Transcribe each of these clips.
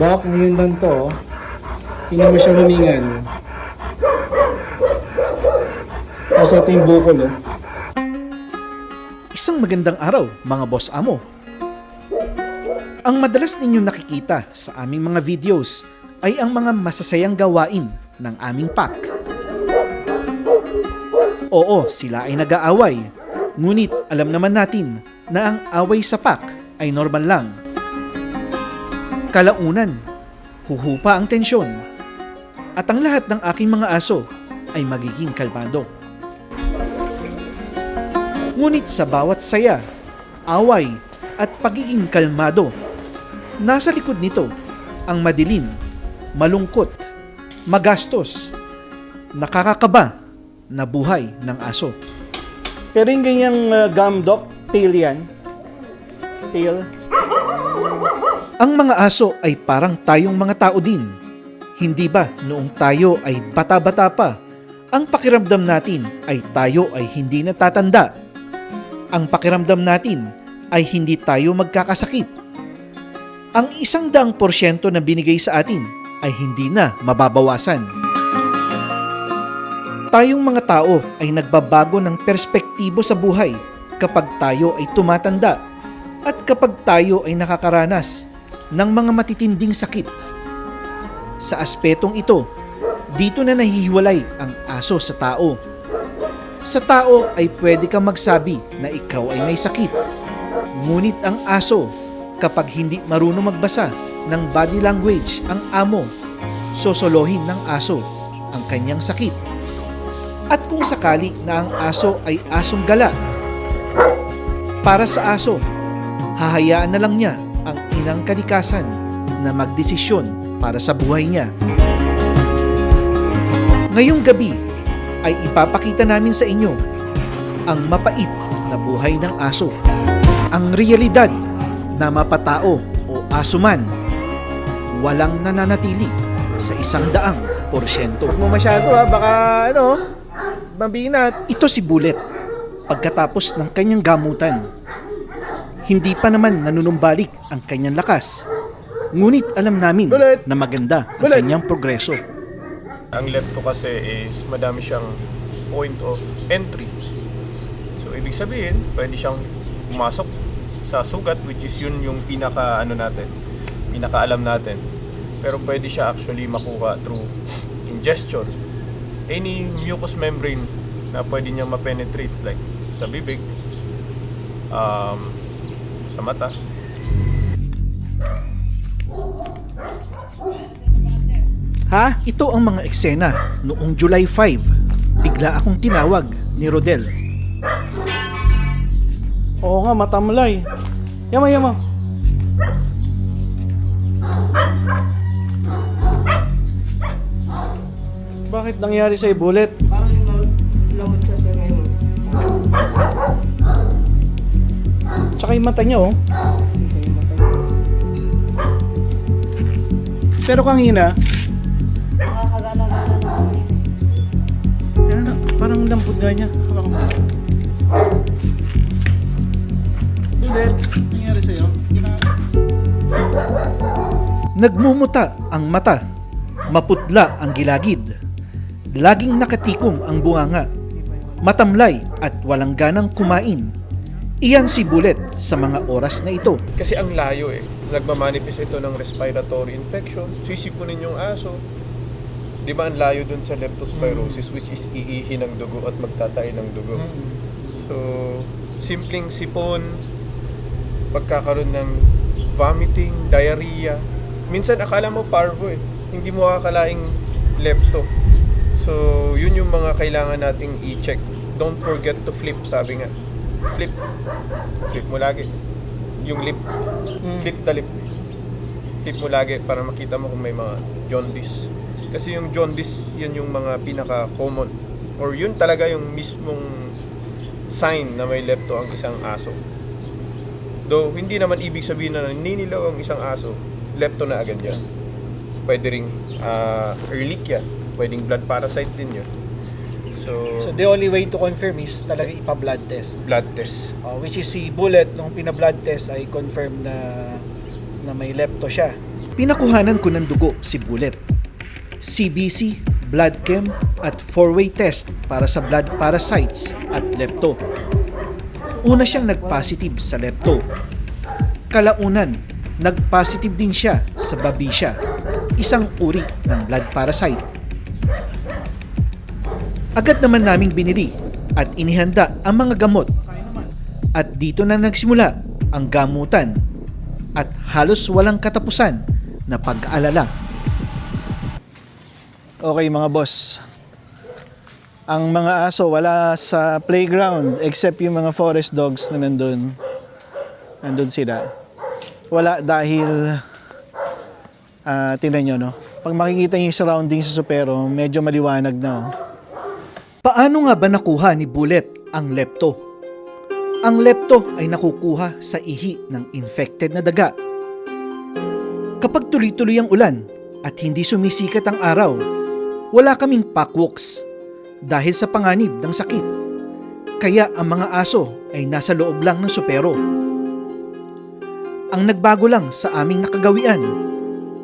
Baka kung yun lang to, hindi mo siya humingan. Tapos ito yung bukol oh. Isang magandang araw, mga boss amo. Ang madalas ninyong nakikita sa aming mga videos ay ang mga masasayang gawain ng aming pack. Oo, sila ay nag-aaway. Ngunit alam naman natin na ang away sa pack ay normal lang. Kalaunan, huhupa ang tensyon. At ang lahat ng aking mga aso ay magiging kalmado. Ngunit sa bawat saya, away at pagiging kalmado, nasa likod nito ang madilim, malungkot, magastos, nakakakaba na buhay ng aso. Pero yung ganyang uh, gum tail yan. Tail. Ang mga aso ay parang tayong mga tao din. Hindi ba noong tayo ay bata-bata pa, ang pakiramdam natin ay tayo ay hindi natatanda. Ang pakiramdam natin ay hindi tayo magkakasakit. Ang isang daang porsyento na binigay sa atin ay hindi na mababawasan. Tayong mga tao ay nagbabago ng perspektibo sa buhay kapag tayo ay tumatanda at kapag tayo ay nakakaranas ng mga matitinding sakit. Sa aspetong ito, dito na nahihiwalay ang aso sa tao. Sa tao ay pwede kang magsabi na ikaw ay may sakit. Ngunit ang aso, kapag hindi marunong magbasa ng body language ang amo, sosolohin ng aso ang kanyang sakit. At kung sakali na ang aso ay asong gala, para sa aso, hahayaan na lang niya ang inang kalikasan na magdesisyon para sa buhay niya. Ngayong gabi ay ipapakita namin sa inyo ang mapait na buhay ng aso. Ang realidad na mapatao o aso man, walang nananatili sa isang daang porsyento. Huwag mo masyado ha, baka ano, mabinat. Ito si Bullet pagkatapos ng kanyang gamutan. Hindi pa naman nanunumbalik ang kanyang lakas. Ngunit alam namin Bullet! na maganda ang Bullet! kanyang progreso. Ang lepto kasi is madami siyang point of entry. So, ibig sabihin, pwede siyang pumasok sa sugat which is yun yung pinaka ano natin, pinaka alam natin. Pero pwede siya actually makuha through ingestion. Any mucous membrane na pwede niya ma-penetrate like sa bibig, um, sa mata, Ha? Ito ang mga eksena noong July 5. Bigla akong tinawag ni Rodel. Oo nga, matamlay. Yama, yama. Bakit nangyari sa'yo, Bullet? Parang Tsaka yung mata niya, oh. Pero kanina, Nakakagana-gana na ako nito. ano na, parang lampot nga niya. Hawakan mo. Bullet, nangyari sa'yo? Nagmumuta ang mata. Maputla ang gilagid. Laging nakatikom ang bunganga. Matamlay at walang ganang kumain. Iyan si Bullet sa mga oras na ito. Kasi ang layo eh. Nagmamanifest ito ng respiratory infection. Sisipunin yung aso. Di ba ang layo dun sa leptospirosis which is iihi ng dugo at magtatay ng dugo. So, simpleng sipon, pagkakaroon ng vomiting, diarrhea. Minsan akala mo parvo eh. Hindi mo akalaing lepto. So, yun yung mga kailangan nating i-check. Don't forget to flip, sabi nga. Flip. Flip mo lagi. Yung lip. Flip the lip. Flip mo lagi para makita mo kung may mga jaundice. Kasi yung jaundice, yan yung mga pinaka-common. Or yun talaga yung mismong sign na may lepto ang isang aso. Though, hindi naman ibig sabihin na naninilaw ang isang aso, lepto na agad yan. Pwede ring uh, Ehrlichia, pwedeng blood parasite din yun. So, So the only way to confirm is talaga ipa-blood test. blood test. Uh, which is si Bullet, nung pina-blood test ay confirm na na may lepto siya. Pinakuhanan ko ng dugo si Bullet. CBC, blood chem at four-way test para sa blood parasites at lepto. Una siyang nag-positive sa lepto. Kalaunan, nag-positive din siya sa babisya, isang uri ng blood parasite. Agad naman naming binili at inihanda ang mga gamot. At dito na nagsimula ang gamutan at halos walang katapusan na pag-aalala. Okay mga boss. Ang mga aso wala sa playground except yung mga forest dogs na nandun. Nandun sila. Wala dahil ah tingnan nyo no. Pag makikita niyo yung surroundings sa Supero, medyo maliwanag na. Oh. Paano nga ba nakuha ni Bullet ang lepto? Ang lepto ay nakukuha sa ihi ng infected na daga. Kapag tuloy-tuloy ang ulan at hindi sumisikat ang araw, wala kaming packwalks dahil sa panganib ng sakit. Kaya ang mga aso ay nasa loob lang ng supero. Ang nagbago lang sa aming nakagawian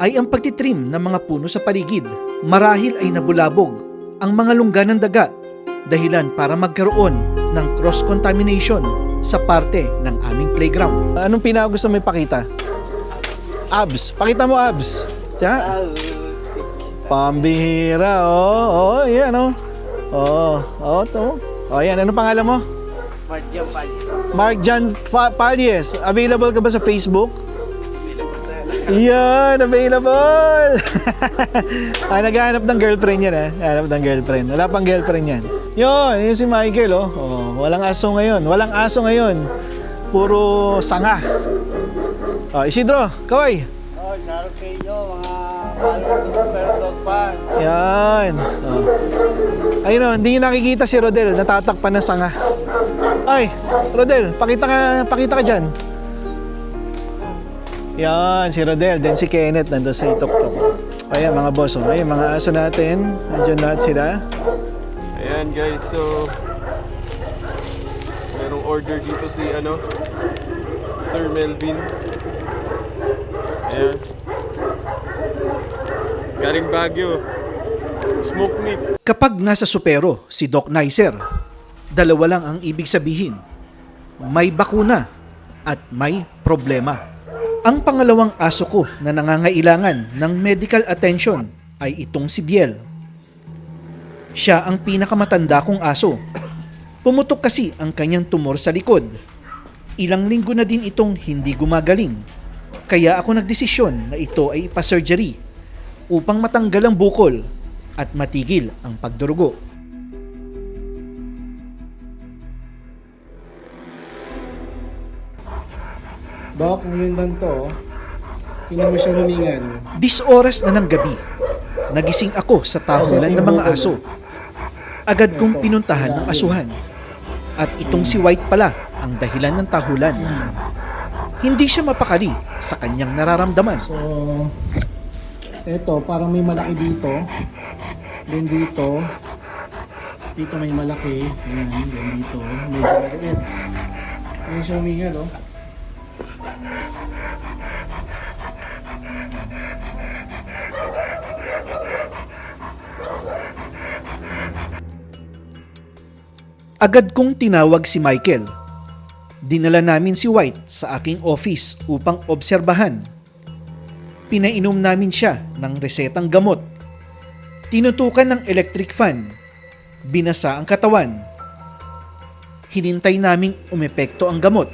ay ang pagtitrim ng mga puno sa paligid. Marahil ay nabulabog ang mga lungga ng daga dahilan para magkaroon ng cross-contamination sa parte ng aming playground. Anong pinaka gusto mo ipakita? Abs. Pakita mo abs. Tiyan. Pambihira. Oh, oh, yan oh. Oh, oh, to. Oh, yan. Ano pangalan mo? Madyan pa. Mark John Fa- Pallies. Available ka ba sa Facebook? Yan, available! Ay, naghahanap ng girlfriend yan, ha? Naghahanap ng girlfriend. Wala pang girlfriend yan. Yun, yun si Michael, oh. oh. Walang aso ngayon. Walang aso ngayon. Puro sanga. Oh, Isidro, kaway. Oh, shoutout sa inyo, mga. Yan. Oh. Ayun oh, hindi nyo nakikita si Rodel, natatakpan ng sanga. Ay, Rodel, pakita ka, pakita ka dyan. Yan, si Rodel, then si Kenneth nandun sa itok-tok. Ayan mga boss, oh. Ayan, mga aso natin. Nandiyan lahat sila. Ayan guys, so merong order dito si ano Sir Melvin. Ayan. Galing Baguio. Smoke meat. Kapag nasa supero si Doc Nicer, dalawa lang ang ibig sabihin. May bakuna at may problema. Ang pangalawang aso ko na nangangailangan ng medical attention ay itong si Biel. Siya ang pinakamatanda kong aso. Pumutok kasi ang kanyang tumor sa likod. Ilang linggo na din itong hindi gumagaling. Kaya ako nagdesisyon na ito ay ipa-surgery upang matanggal ang bukol at matigil ang pagdurugo. Dok, ngayon lang to. Tingnan mo siya humingal. Dis oras na ng gabi, nagising ako sa tahulan ng mga aso. Agad kong pinuntahan ng asuhan. At itong si White pala ang dahilan ng tahulan. Hindi siya mapakali sa kanyang nararamdaman. So, eto, parang may malaki dito. Then dito. Dito may malaki. Ayan, then dito. Medyo maliit. Ayan siya humingal, oh. Agad kong tinawag si Michael. Dinala namin si White sa aking office upang obserbahan. Pinainom namin siya ng resetang gamot. Tinutukan ng electric fan. Binasa ang katawan. Hinintay naming umepekto ang gamot.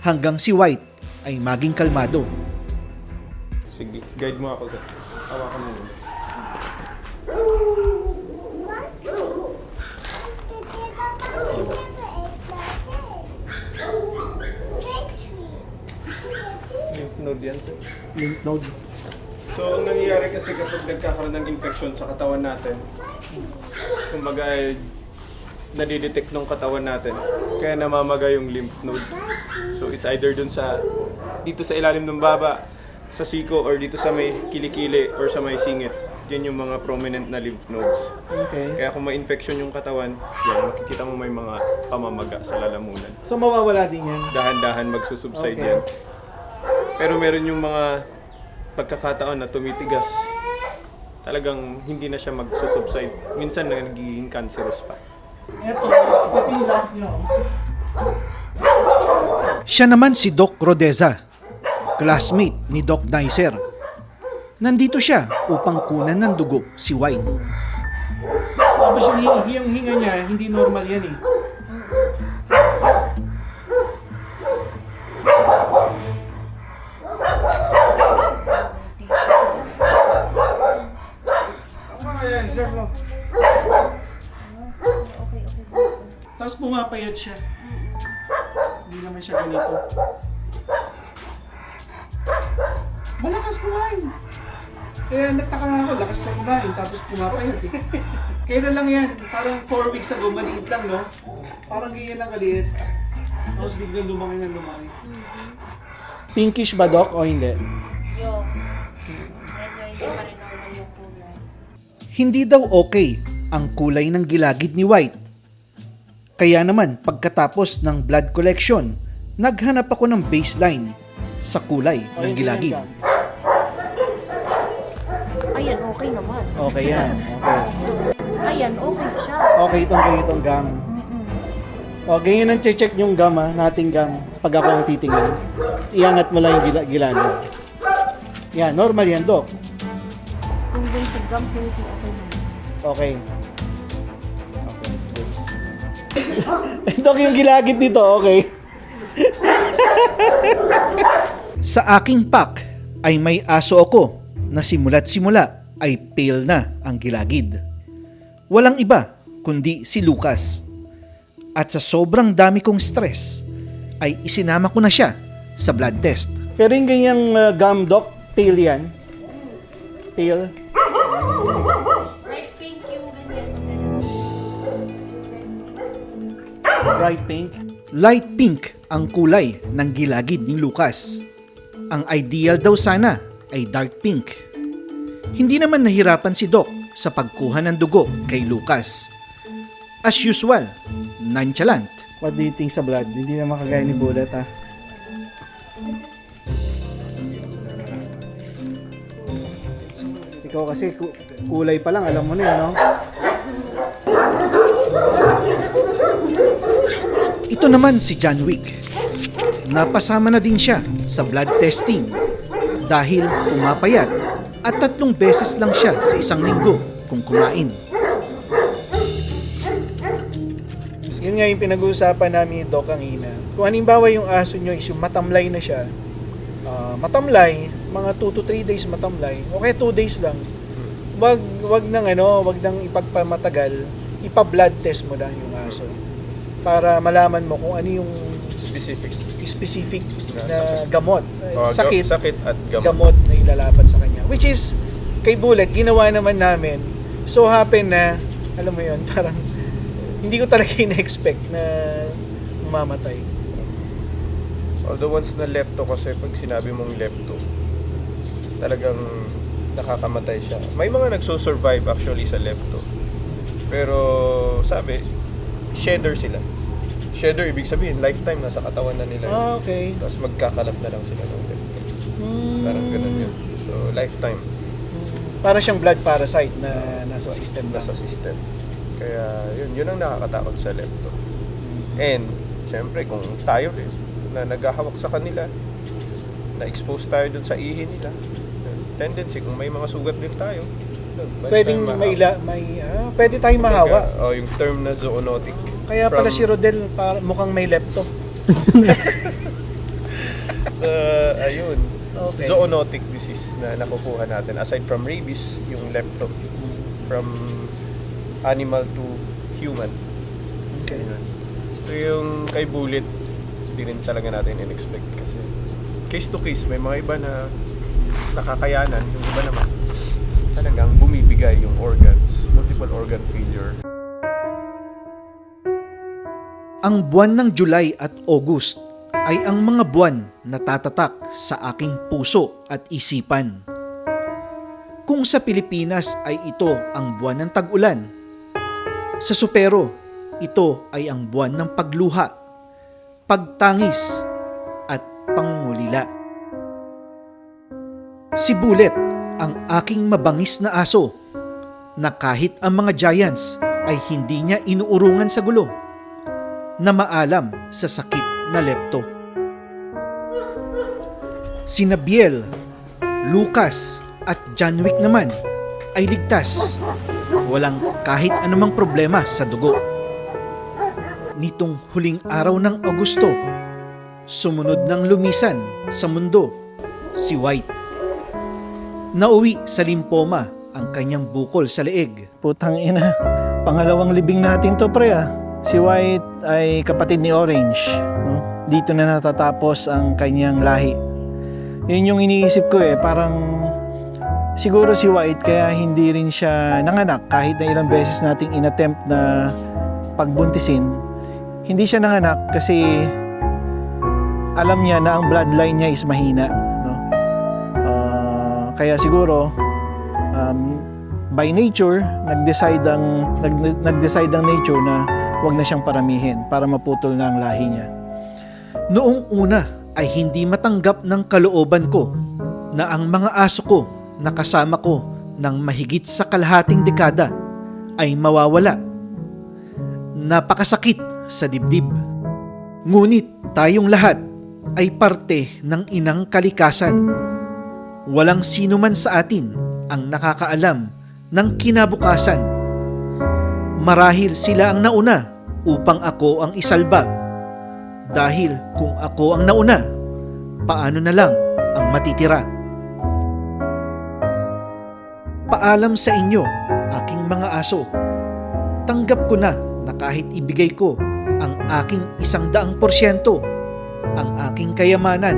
Hanggang si White ay maging kalmado. Sige, guide mo ako sa. Hawakan mo. Yan, sir. Lymph node. So, ang nangyayari kasi kapag nagkakaroon ng infection sa katawan natin, kumbaga ay nadidetect ng katawan natin, kaya namamaga yung lymph node. So, it's either dun sa, dito sa ilalim ng baba, sa siko, or dito sa may kilikili, or sa may singit. Yan yung mga prominent na lymph nodes. Okay. Kaya kung may infection yung katawan, yan, makikita mo may mga pamamaga sa lalamunan. So mawawala din yan. Dahan-dahan magsusubside Okay. yan. Pero meron yung mga pagkakataon na tumitigas, talagang hindi na siya magsusubside. Minsan na nagiging cancerous pa. Ito lock nyo. Siya naman si Doc Rodeza, classmate ni Doc Nicer. Nandito siya upang kunan ng dugo si White. Tapos yung, yung hinga niya, hindi normal yan eh. Pumapayat siya. Hindi naman siya ganito. Malakas kumain. Kaya nagtaka nga ako, lakas na kumain, tapos pumapayat eh. Kailan lang yan? Parang 4 weeks ago, maliit lang, no? Parang ganyan lang kaliit. Tapos biglang lumaki na lumaki. Pinkish ba, Doc, o hindi? Yung, medyo hindi pa rin normal yung kulay. Hindi daw okay ang kulay ng gilagid ni White. Kaya naman pagkatapos ng blood collection, naghanap ako ng baseline sa kulay ng gilagid. yan, Ayan, okay naman. Okay yan, okay. Ayan, okay siya. Okay itong ganitong gum. O, ganyan ang check yung gum ha, nating gum. Pag ako ang titingin. Iangat mo lang yung gila gilagid. Yan, normal yan, Doc. Kung dun sa gums Miss okay naman. Okay. Doc, yung gilagid dito, okay. Sa aking pack ay may aso ako na simula't simula ay pale na ang gilagid. Walang iba kundi si Lucas. At sa sobrang dami kong stress ay isinama ko na siya sa blood test. Pero yung ganyang uh, gum, Doc, pale yan. Pale. Bright pink. Light pink ang kulay ng gilagid ni Lucas. Ang ideal daw sana ay dark pink. Hindi naman nahirapan si Doc sa pagkuha ng dugo kay Lucas. As usual, nonchalant. What do you think sa blood? Hindi naman kagaya ni Bullet, ha? Ikaw kasi ku- kulay pa lang, alam mo na yun, no? Ito naman si John Wick. Napasama na din siya sa blood testing dahil pumapayat at tatlong beses lang siya sa isang linggo kung kumain. Yun nga yung pinag-uusapan namin ni Doc kanina. Kung halimbawa yung aso nyo is yung matamlay na siya, ah, matamlay, mga 2 to 3 days matamlay, okay 2 days lang. Wag wag nang ano, wag nang ipagpamatagal, ipa-blood test mo na yung aso para malaman mo kung ano yung Specific. specific Na gamot, Oh, sakit, ga- sakit at gamot. gamot na ilalapat sa kanya. Which is, kay Bullet, ginawa naman namin. So happen na, alam mo yun, parang hindi ko talaga in-expect na mamamatay. Although once na lepto kasi pag sinabi mong lepto, talagang nakakamatay siya. May mga nagso-survive actually sa lepto. Pero sabi, shedder sila. Shedder ibig sabihin lifetime nasa katawan na nila. yun. Ah, okay. Tapos magkakalat na lang sila ng lepto. Hmm. Parang ganun yun. So lifetime Para siyang blood parasite na nasa system lang. nasa system. Kaya yun, yun ang nakakatakot sa lepto. And, syempre, kung tayo rin, na naghahawak sa kanila, na-expose tayo dun sa ihi nila, tendency, kung may mga sugat din tayo, yun, pwede Pwedeng tayong may, la, may ah, pwede tayong mahawa. Kumbaga, oh, yung term na zoonotic. Kaya pala From- si Rodel para, mukhang may lepto. Uh, ayun. Okay. Zoonotic disease na nakukuha natin. Aside from rabies, yung lepto. From animal to human. Okay. Ayun. So yung kay Bullet, hindi rin talaga natin in-expect kasi case to case, may mga iba na nakakayanan, yung iba naman talagang bumibigay yung organs, multiple organ failure. Ang buwan ng July at August ay ang mga buwan na tatatak sa aking puso at isipan. Kung sa Pilipinas ay ito ang buwan ng tag-ulan, sa Supero, ito ay ang buwan ng pagluha, pagtangis, at pangulila. Si Bullet, ang aking mabangis na aso, na kahit ang mga giants ay hindi niya inuurungan sa gulo, na maalam sa sakit na lepto. Sina Biel, Lucas at John Wick naman ay ligtas. Walang kahit anumang problema sa dugo. Nitong huling araw ng Agosto, sumunod ng lumisan sa mundo si White. Nauwi sa limpoma ang kanyang bukol sa leeg. Putang ina. Pangalawang libing natin to pre ah. Si White ay kapatid ni Orange. No? Dito na natatapos ang kanyang lahi. Yun yung iniisip ko eh. Parang siguro si White kaya hindi rin siya nanganak kahit na ilang beses nating inattempt na pagbuntisin. Hindi siya nanganak kasi alam niya na ang bloodline niya is mahina. No? Ah, kaya siguro um, by nature, nag-decide ang nag, nag-decide ang nature na wag na siyang paramihin para maputol na ang lahi niya. Noong una ay hindi matanggap ng kalooban ko na ang mga aso ko na kasama ko ng mahigit sa kalahating dekada ay mawawala. Napakasakit sa dibdib. Ngunit tayong lahat ay parte ng inang kalikasan. Walang sino man sa atin ang nakakaalam ng kinabukasan. Marahil sila ang nauna upang ako ang isalba. Dahil kung ako ang nauna, paano na lang ang matitira? Paalam sa inyo, aking mga aso. Tanggap ko na na kahit ibigay ko ang aking isang daang porsyento, ang aking kayamanan,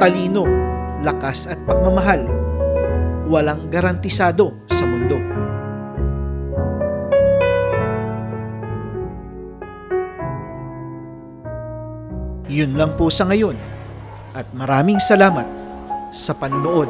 talino, lakas at pagmamahal, walang garantisado sa mundo. Yun lang po sa ngayon at maraming salamat sa panunood.